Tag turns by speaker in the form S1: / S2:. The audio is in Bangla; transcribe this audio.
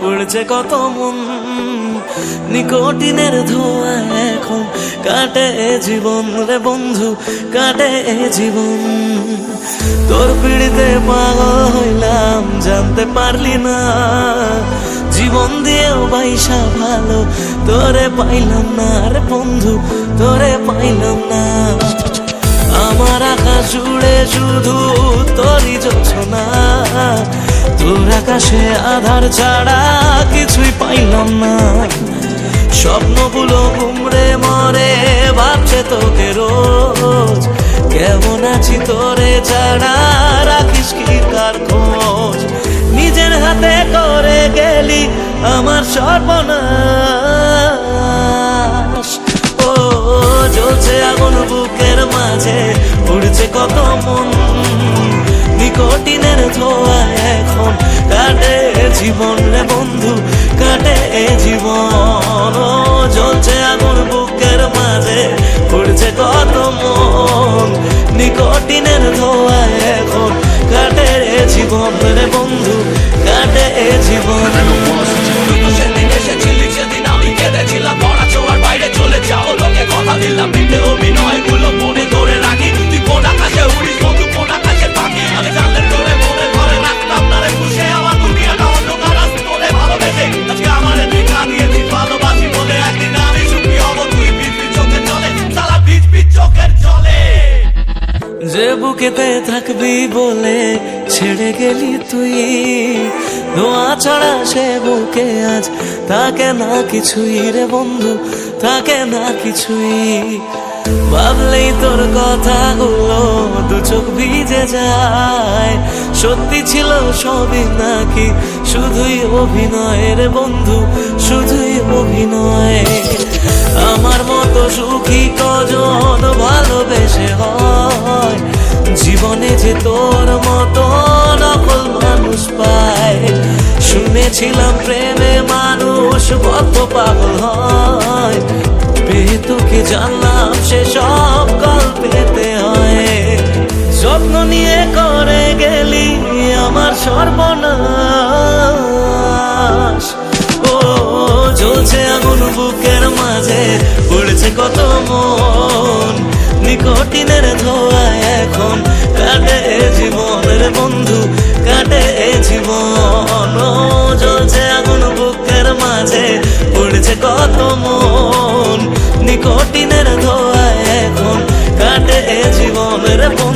S1: পুড়ছে কত মন। নিকটিনের ধোয়া এখন কাটে জীবন রে বন্ধু, কাটে জীবন। তোর পিড়িতে পাগল হইলাম, জানতে পারলি না। জীবন দিয়েও বাইসা ভালো, তোরে পাইলাম না রে বন্ধু, তোরে পাইলাম না। আমার আকাশ জুড়ে শুধু তোরই যোছনা তোর আকাশে আধার ছাড়া কিছুই পাইলাম না। স্বপ্নগুলো ঘুমড়ে মরে ভাবছে তোকে রোজ। কেমন আছি তোরে ছাড়া রাখিস কি কার খোঁজ? নিজের হাতে করে গেলি আমার সর্বনাশ। ও, জ্বলছে আগুন বুকের মাঝে, উড়ছে কত মন জীবন রে বন্ধু, কাটে এ জীবন। জ্বলছে আগুন বুকের মাঝে, পড়ছে কত মন। নিকটিনের ধোয়া এখন কাটে জীবন রে বন্ধু। যে বুকেতে থাকবি বলে ছেড়ে গেলি তুই ধোয়া ছাড়া সে বুকে আজ তাকে না কিছুই রে বন্ধু তাকে না কিছুই ভাবলেই তোর কথাগুলো দু চোখ ভিজে যায় সত্যি ছিল সবই নাকি শুধুই অভিনয় রে বন্ধু শুধুই অভিনয় আমার মতো সুখী কজন ভালোবেসে হয়। যে তোর মতো নকল মানুষ পায়। শুনেছিলাম প্রেমে মানুষ কত পাগল হয়। পেয়ে তোকে জানলাম সে সব গল্পেতে হয়। যত্ন নিয়ে করে গেলি আমার সর্বনাশ। ও, জ্বলছে আগুন বুকের মাঝে পড়েছে কত মন। নিকটিনের ধোয়া এখন বন্ধু, কাটে জীবন। ও জ্বলছে আগুন বুকের মাঝে, পড়েছে কত মন। নিকটিনের ধোয়া এখন কাটে জীবনের বন্ধু। জীবন